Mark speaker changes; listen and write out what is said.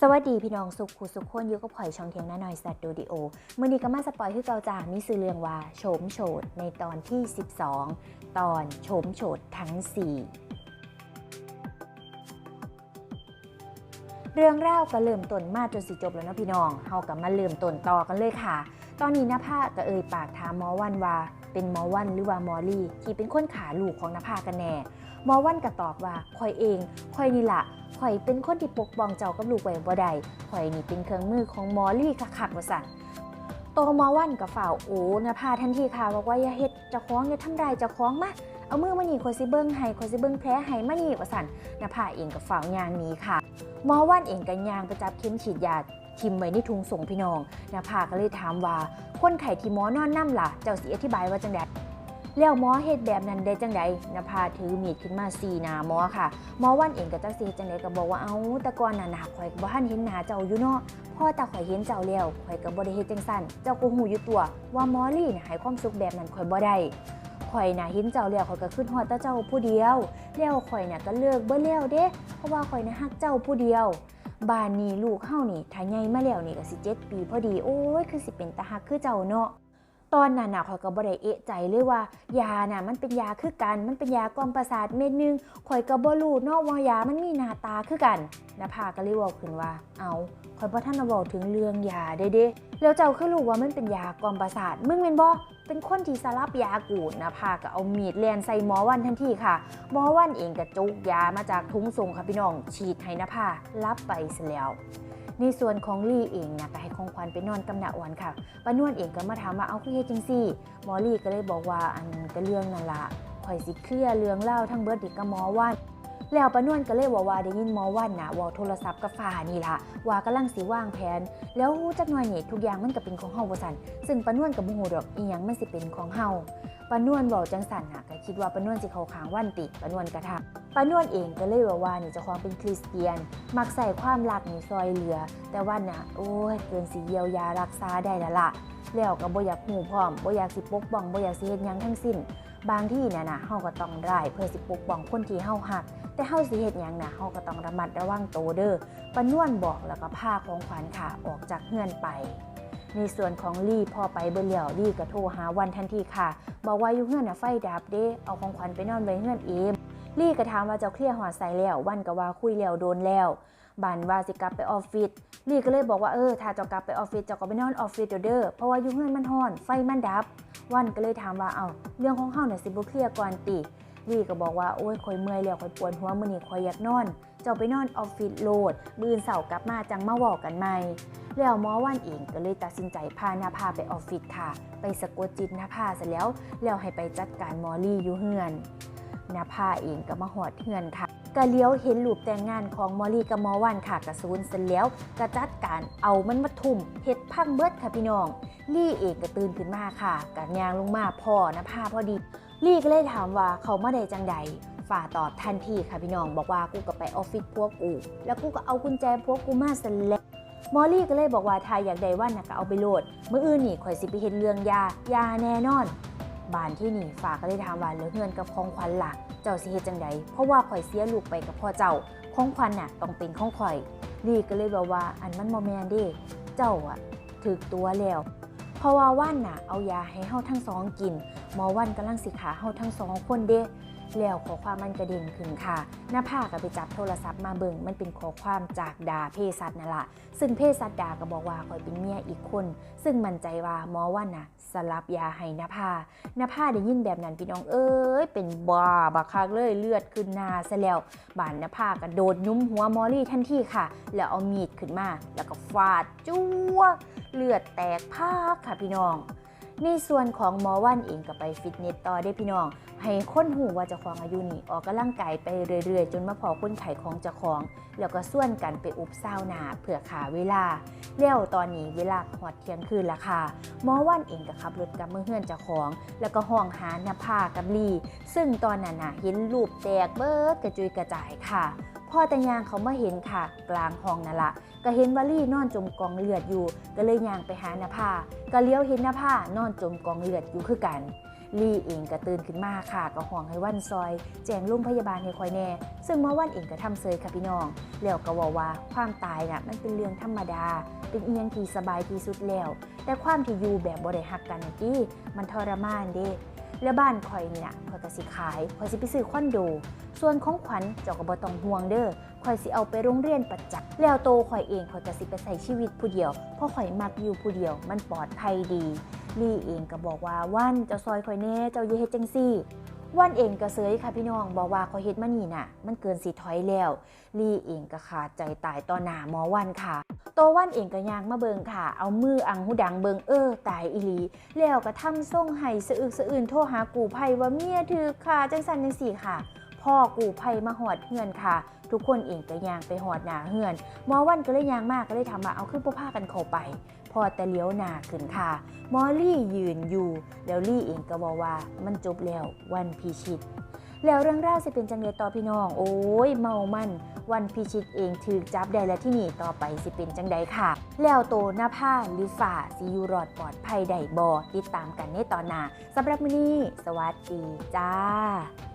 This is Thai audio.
Speaker 1: สวัสดีพี่น้องสุขุสุขคนยู่กับข่อยช่องเทียงน้าหน่อยสตูดิโอเมื่อนี้ก็มาสปอยคือเกาจามีสื่อเรื่องว่าโฉมโฉดในตอนที่ 12 ตอนโฉมโฉดทั้ง 4 เรื่องเล่าก็เริ่มต้นมาจนสิจบแล้วนะพี่น้องเฮากับมาเริ่มต้นต่อกันเลยค่ะ ตอนนี้นภาก็เอ่ยปากถามหมอวันว่า เป็นหมอวันหรือว่าหมอลี่ ที่เป็นคนขาลูกของนภากันแน่หมอวันก็ตอบว่าขอยเองขอยนี่ละข่อยเป็นคนที่ปกป้องเจ้ากับลูกไว้บ่ได้ข่อยนี่เป็นเครื่องมือของหมอลี่คักๆว่าสั่นโตมอวันกับฝ่าวโอ้นภาทันทีค่ะบอกว่าอย่าเฮ็ดจะคล้องอย่าทำร้ายจะคล้องมา เอามือมานี่ข่อยสิเบิ่งให้ข่อยสิเบิ่งแผลให้มานี่ว่าสันนภาเองกับฝ่าวยางนี้ค่ะหมอวันเองก็ยางไปจับเข็มฉีดยาทิมไว้ในถุงส่งพี่น้องนภาก็เลยถามว่าคนไข้ที่หมอนอนนํล่ะ เจ้าสิอธิบายว่าจังไดแล้วหมอเฮ็ดแบบนั้นได้จังไดนภาถือมีดขึ้นมาสีหน้าหมอค่ะหมอวันเองก็จักสิเฮ็ดจังไดก็บอกว่าเอ้าต่ก่อนน่ะนะข่อยก็บ่ทันเห็นหนาเจ้าอยู่เนาะพอต่ข่อยเห็นเจ้าแล้วข่อยก็บ่ได้เฮ็ดจังซั่นเจ้าก็ฮู้อยู่ตัว ว่าหมอลี่น่ะให้ความสุขแบบนั้นข่อยบ่ได้ ข่อยน่ะเห็นเจ้าแล้วข่อยก็ขึ้นฮอดแต่เจ้าผู้เดียว แล้วข่อยเนี่ยก็เลิกเบ่แล้วเด้ เพราะว่าข่อยน่ะฮักเจ้าผู้เดียวบ้านนี้ลูกเฮานี่ถ้าใหญ่มาแล้วนี่ก็สิเจ็ดปีพอดี โอ้ย คือสิเป็นตาฮักคือเจ้าเนาะ ตอนนั้นน่ะข่อยก็บ่ได้เอะใจเลยว่ายาน่ะมันเป็นยาคือกัน มันเป็นยากล่อมประสาทเม็ดหนึงข่อยก็บ่รู้นาะว่ายามันมีหน้าตาคือกันนภาก็เลยเว้าขึ้นว่า เอาข่อยบ่ทันได้เว้าถึงเรื่องยาเด้เด้แล้วเจ้าคือรู้ว่ามันเป็นยากล่อมประสาทมึงแม่นบ่เป็นคนที่สลับยากูนภาก็เอามีดแลนใส่หมอวันทันทีค่ะ หมอวันเองก็จุกยามาจากถุงส่งค่ะพี่น้องฉีดให้นภารับไปซะแล้ว ในส่วนของลี่เองนะก็ให้ของขวัญไปนอนกำหนาอ่อนค่ะป้านวลเองก็มาถามว่าเอาคือเฮจังซี่หมอลี่ก็เลยบอกว่าอันก็เรื่องนั่นละข่อยสิเคลียเรื่องเล่าทั้งเบิดอีกกับหมอวันแล้วป้านวลก็เลยบอกว่าได้ยินหมอวันนะว่าโทรศัพท์กับฝ่านี่ล่ะว่ากำลังสิว่างแผน แล้วจักหน่อยนี่ทุกอย่างมันก็เป็นของเฮาบ่ซั่นซึ่งป้านวลก็บ่ฮู้ดอกอีหยังมันสิเป็นของเฮา ปานวลบอกจังซั่นน่ะก็คิดว่าปานวลสิเข้าข้างวันติปานวลก็ทักป้านวลเองก็เลยว่าว่านี่จ้าของเป็นคริสเตียน มักใส่ความรักนี่ซอยเหลือ แต่ว่าน่ะโอ้ยเกินสิเยียวยารักษาได้ละละแล้วก็บ่อยากหูพร้อมบ่อยากสิปกป้องบ่อยากสิเฮ็ดยังทั้งสิ้น บางที่น่ะนะเฮาก็ต้องร้เพื่อสิปกป้องคนที่เฮาฮัก แต่เฮาสิเฮ็ดหยังน่ะเฮาก็ต้องระมัดระวังโตเด้อปานวนบอกแล้วก็พาของขวัญค่ะออกจากเฮือนไป ในส่วนของลี่พอไปเบิ่แล้วลี่ก็โทรหาวันทันทีค่ะ บอกว่าอยู่เฮือนนะไฟดับเด้เอาของขวัญไปนอนไว้เฮือนเองลี่ก็ถามว่าเจ้าเคลียร์หอดใส่แล้ววันก็ว่าคุยแล้วโดนแล้วบันว่าสิกลับไปออฟฟิศลี่ก็เลยบอกว่าเออถ้าเจ้ากลับไปออฟฟิศเจ้าก็ไปนอนออฟฟิศเดี๋ยวเด้อเพราะว่าอยู่เฮือนมันฮ้อน ไฟมันดับ วันก็เลยถามว่าเอาเรื่องของเฮาเนี่ยสิบ่เคลียร์ก่อนติลี่ก็บอกว่าโอ้ยข่อยเมื่อยแล้วข่อยปวดหัวมือนี้ข่อยอยากนอน เจ้าไปนอนออฟฟิศโหลด มืออื่นเสาร์กลับมาจังมาเว้ากันใหม่ แล้วหมอวันเองก็เลยตัดสินใจพานาภาไปออฟฟิศค่ะ ไปสะกดจิตนาภาเสร็จแล้ว แล้วให้ไปจัดการมอลี่อยู่เฮือนนาภาเองก็มาหอดเฮือนค่ะก็เลี้ยวเห็นรูปแต่งงานของมอลี่กับมอวันค่ะกระซูนเสร็จแล้วก็จัดการเอามันมาทุ่มเฮ็ดพังเบิดค่ะพี่น้อง ลี่เองก็ตื่นขึ้นมาค่ะกัยางลงมาพ่อนาภาพอดี ลี่ก็เลยถามว่าเขามาได้จังใด ฝ่าตอบทันทีค่ะพี่น้อง บอกว่ากูก็ไปออฟฟิศพวกกู แล้วกูก็เอากุญแจพวกกูมาเสร็จแล้วมอลลี่ก็เลยบอกว่าถ้าอยากได้ว่านะก็เอาไปโหลดเมื่ออื่นนี่ข่อยสิไปเห็นเรื่องยายาแน่นอน บานที่นี่ฝากก็เลยถามว่าเหลือเงินกับของขวัญล่ะเจ้าสิเฮ็ดจังใดเพราะว่าข่อยเสียลูกไปกับพ่อเจ้าของขวัญน่ะต้องเป็นของข่อยลี่ก็เลยบอกว่าอันมันบ่แมนเด้เจ้าอะถึกตัวแล้วเพราะว่าว่านน่ะเอายาให้เฮาทั้งสองกินหมอวันกำลังสิขาเฮาทั้งสองคนเด้ แล้วขอความมันกระเด็นขึ้นค่ะ หน้าผากก็ไปจับโทรศัพท์มาเบิ่งมันเป็นข้อความจากดาเภสัชนั่นละซึ่งเภสัชดาก็บอกว่าคอยเป็นเมียอีกคน ซึ่งมั่นใจว่าหมอวันน่ะ สลับยาให้หน้าผาหน้าผาได้ยินแบบนั้นพี่น้องเอ้ยเป็นบ้าบักคักเลยเลือดขึ้นหน้าซะแล้วบานหน้าผากกระโดดยุ้มหัวมอลี่ทันทีค่ะ แล้วเอามีดขึ้นมา แล้วก็ฟาดจ้วเลือดแตกพากค่ะพี่น้อง ในส่วนของหมอวันเองก็ไปฟิตเนสต่อได้พี่น้อง ให้ค้นหูว่าเจ้าของอายุนี่ออกกำลังกายไปเรื่อยๆ จนมาพอคุ้นไขของเจ้าของ แล้วก็ส่วนกันไปอุบเศร้าวนาเพื่อขาเวลาแล้วตอนนี้เวลาหอดเที่ยงคืนละค่ะหมอวันเองก็ขับรถกับมือเฮือนเจ้าของ แล้วก็ห้องหาหน้าผากับลี ซึ่งตอนนั้นน่ะเห็นรูปแตกเบิดกระจุยกระจายค่ะ พ่อตายางเขามาเห็นค่ะ กลางห้องนั่นละก็เห็นว่าลี่นอนจมกองเลือดอยู่ ก็เลยยางไปหาหน้าผ้าก็เลี้ยวเห็นหน้าผ้านอนจมกองเลือดอยู่คือกันลี่เองก็ตื่นขึ้นมาค่ะก็ห่วงให้วันซอย แจ้งลุงพยาบาลให้คอยแน่ ซึ่งหมอวันเองก็ทำเซยค่ะพี่น้องแล้วก็บอกว่าความตายน่ะมันเป็นเรื่องธรรมดา เป็นเอียงที่สบายที่สุดแล้ว แต่ความที่อยู่แบบบ่ได้ฮักกันน่มันทรมานเด้แล้วบ้านข่อยเนี่น่ะข่อยก็สิขายข่อยสิไปซื้อคอนโด ส่วนของขวัญเจ้าก็บ่ต้องห่วงเด้อข่อยสิเอาไปโรงเรียนประจักษ์แล้วโตข่อยเองข่อยก็สิไปใช้ชีวิตผู้เดียว เพราะข่อยมักอยู่ผู้เดียว มันปลอดภัยดีลี่เองก็บอกว่าวันเจ้าซอยข่อยแน่เจ้าอย่าเฮ็ดจังซี่วันเองก็เสยค่ะพี่น้องบอกว่าข่อยเฮ็ดมานี่น่ะ มันเกินสิถอยแล้วลี่เองก็ขาดใจตายต่อหน้าหมอวันค่ะโตวันเองก็ย่างมาเบิงค่ะ เอามืออังหูดังเบิงเออตายอีลี แล้วก็ทำส่งให้สะอึกสะอื่นโทรหากูภัยว่าเมียถือค่ะจังสันจังสี่ค่ะ พ่อกูภัยมาหอดเฮือนค่ะ ทุกคนเองก็ยางไปหอดหนาเฮือนหมอวันก็เลยยางมากก็เลยทำมาเอาขึ้นผ้ากันเข้าไป พอแต่เลี้ยวหนาขึ้นค่ะมอลี่ยืนอยู่ แล้วลี่เองก็บอกว่ามันจบแล้ววันพิชิตแล้วเรื่องราวจะเป็นจังเดต่อพี่น้อง โอ้ยเมามัน วันพิชิตเองถือจับได้และที่นี่ต่อไปสิเป็นจังใดค่ะ แล้วโตหน้าผ้าหรือฝ่าสิอยูรอดปลอดภัยใดบอติดตามกันในตอนหน้าสำหรับมื้อนี้ สวัสดีจ้า